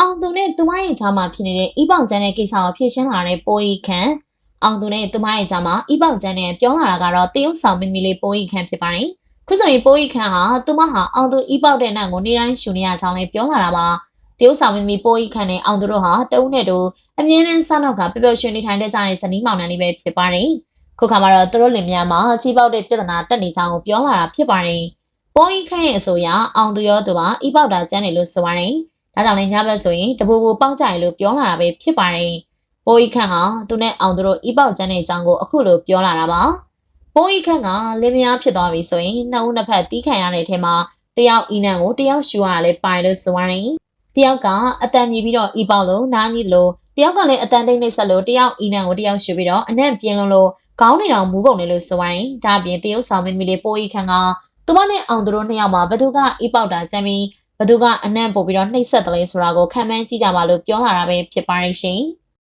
အောင်သူနဲ့သူမရဲ့ကြားမှာဖြစ်နေတဲ့ဤပေါင်ကျန်းတဲ့ကိစ္စကိုဖြေရှင်းလာတဲ့ပိုးဤခန့်အောင်သူနဲ့သူမရဲ့ကြားမှာဤပေါင်ကျန်းတဲ့ပြောလာတာကတော့တရုတ်ဆောင်မင်းမီလေးပိုးဤခန့်ဖြစ်ပါတယ်ခုဆိုရင်ပိုးဤခန့်ဟာသူမဟာအောင်သူဤပေါက်တဲ့နံကိုနေတိုင်းရှူနေရကြောင်းလည်းပြောလာတာပါတရုတ်ဆောင်မင်းမီပိုးဤခန့်နဲ့အောင်သူတို့ဟာတအုပ်နဲ့တူအမြဲတမ်းစားနောက်ကပျော်ပျော်ရွှင်နေထိုင်တဲ့ကြတဲ့ဇနီးမောင်နှံလေးပဲဖြစ်ပါတယ်ခုခါမှာတော့သူတို့လင်မယားမှာကြီးပေါက်တဲ့ပြဿနာတက်နေကြောင်းကိုပြောလာတာဖြစ်ပါတယ်ပိုးဤခန့်ရဲ့အဆိုအရအောင်သူရောသူပါဤပေါက်တာကျန်းတယ်လို့ဆိုပါတယ် ဒါကြောင့်လည်းညဘက်ဆိုရင်တပူပူပေါက်ကြရလို့ပြောလာတာပဲဖြစ်ပါတယ်။ပိုးဤခန့်ဟာသူနဲ့အောင်သူတို့ဤပေါက်ကျန်းတဲ့အကြောင်းကိုအခုလိုပြောလာတာပါ။ပိုးဤခန့်ကလင်းမယားဖြစ်သွားပြီဆိုရင်နှစ်ဦးနှစ်ဖက်တီးခံရတဲ့ထဲမှာတယောက်ဤနံကိုတယောက်ရှူရတာလည်းပါတယ်လို့ဆိုရတယ်။တယောက်ကအတန်မြည်ပြီးတော့ဤပေါက်လို့နားကြီးလို့တယောက်ကလည်းအတန်တိတ်နှိပ်ဆက်လို့တယောက်ဤနံကိုတယောက်ရှူပြီးတော့အနံ့ပြင်းလုံးလို့ခေါင်းနေတောင်မူးကုန်တယ်လို့ဆိုရတယ်။ဒါအပြင်တရုတ်ဆောင်မင်းမီလေးပိုးဤခန့်ကသူမနဲ့အောင်သူတို့နှစ်ယောက်မှာဘသူကဤပေါက်တာကြမ်းပြီး ဘသူကအနံ့ပို့ပြီးတော့နှိပ်စက်တယ်လဲဆိုတာကိုခံမှန်းကြည့်ကြပါလို့ပြောလာတာပဲဖြစ်ပါရဲ့ရှင်။